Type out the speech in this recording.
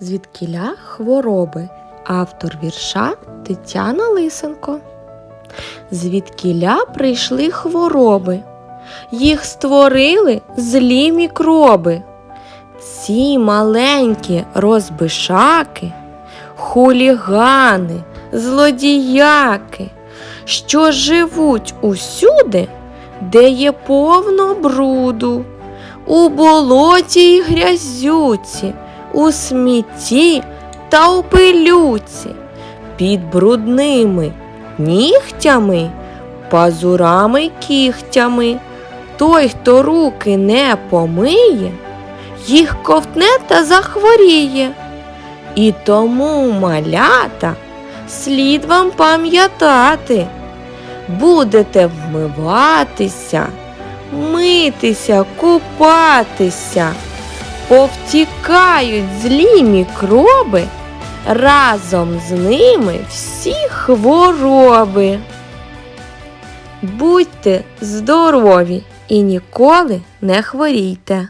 звідкіля хвороби. Автор вірша Тетяна Лисенко. Звідкіля прийшли хвороби. Їх створили злі мікроби. Ці маленькі розбишаки, хулігани, злодіяки, що живуть усюди, де є повно бруду, у болоті й грязюці, у смітті та у пилюці, під брудними нігтями, пазурами кігтями. Той, хто руки не помиє, їх ковтне та захворіє. І тому, малята, слід вам пам'ятати, будете вмиватися, митися, купатися, повтікають злі мікроби, разом з ними всі хвороби. Будьте здорові і ніколи не хворійте.